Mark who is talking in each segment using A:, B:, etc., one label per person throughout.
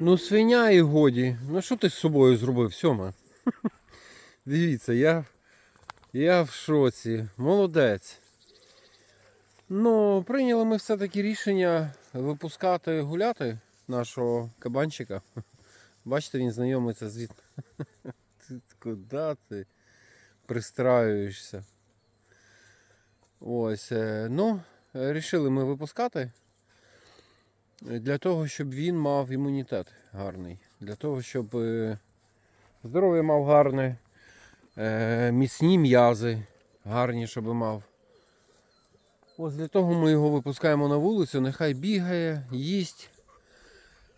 A: Ну, свиня і годі. Ну що ти з собою зробив, Сьома? Дивіться, я, я в шоці. Молодець. Ну, прийняли ми все-таки рішення випускати гуляти нашого кабанчика. Бачите, він знайомиться з вікна. Ти куди ти пристраюєшся? Ось. е, Ну, рішили ми випускати. Для того, щоб він мав імунітет гарний. Для того, щоб е, здоров'я мав гарне, е, міцні м'язи гарні, щоб мав. Ось для того ми його випускаємо на вулицю, нехай бігає, їсть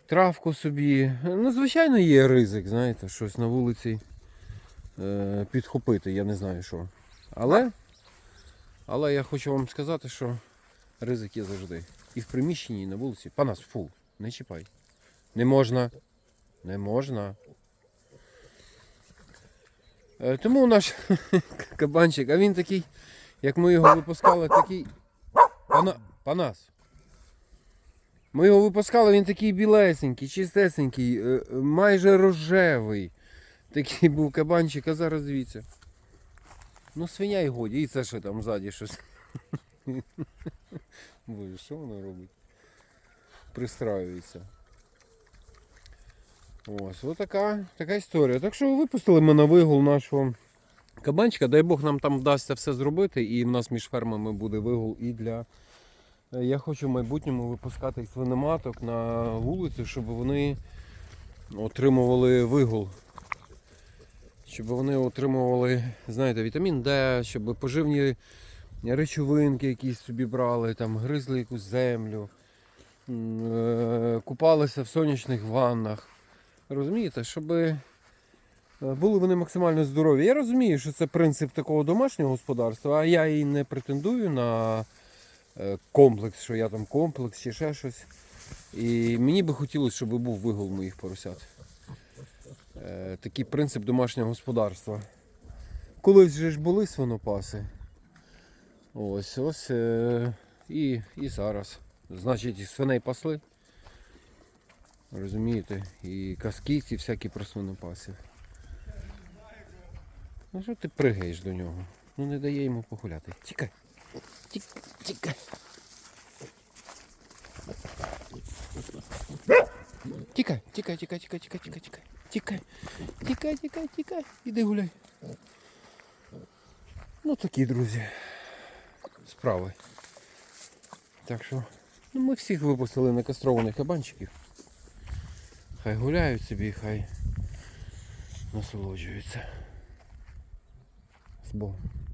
A: травку собі. Ну, звичайно, є ризик, знаєте, щось на вулиці е, підхопити, я не знаю що. Але, але я хочу вам сказати, що ризик є завжди. І в приміщенні, і на вулиці. Панас, фу, не чіпай. Не можна. Не можна. Е, Тому наш кабанчик, а він такий, як ми його випускали, такий. Пана... Панас. Ми його випускали, він такий білесенький, чистесенький, е, майже рожевий. Такий був кабанчик, а зараз дивіться. Ну свиня й годі, і це що там ззаді щось. Боже, що воно робить? Пристраюється. Ось, ось така, історія. Так що випустили ми на вигул нашого кабанчика. Дай Бог нам там вдасться все зробити, і в нас між фермами буде вигул і для. Е, Я хочу в майбутньому випускати і свиноматок на вулицю, щоб вони отримували вигул. Щоб вони отримували, знаєте, вітамін Д, щоб поживні речовинки якісь собі брали, там гризли якусь землю, е, купалися в сонячних ваннах. Розумієте, щоб е, були вони максимально здорові. Я розумію, що це принцип такого домашнього господарства, а я і не претендую на е, комплекс, що я там комплекс чи ще щось. І мені би хотілося, щоб був вигул моїх поросят. Такий принцип домашнього господарства. Колись же ж були свинопаси. Ось, ось е, і, і зараз. Значить, і свиней пасли. Розумієте? І казки ці всякі про свинопасів. Ну що ти пригаєш до нього? Ну не дає йому погуляти. Тікай. Тік- Тікай. Тікай, тікай, тікай, тікай, тікай, тікай, тікай. Тікай. Тікай, тікай, тікай. Іди гуляй. Ну такі, друзі. Справи. Так що, ну ми всіх випустили некастрованих кабанчиків. Хай гуляють собі, хай насолоджуються. З Богом.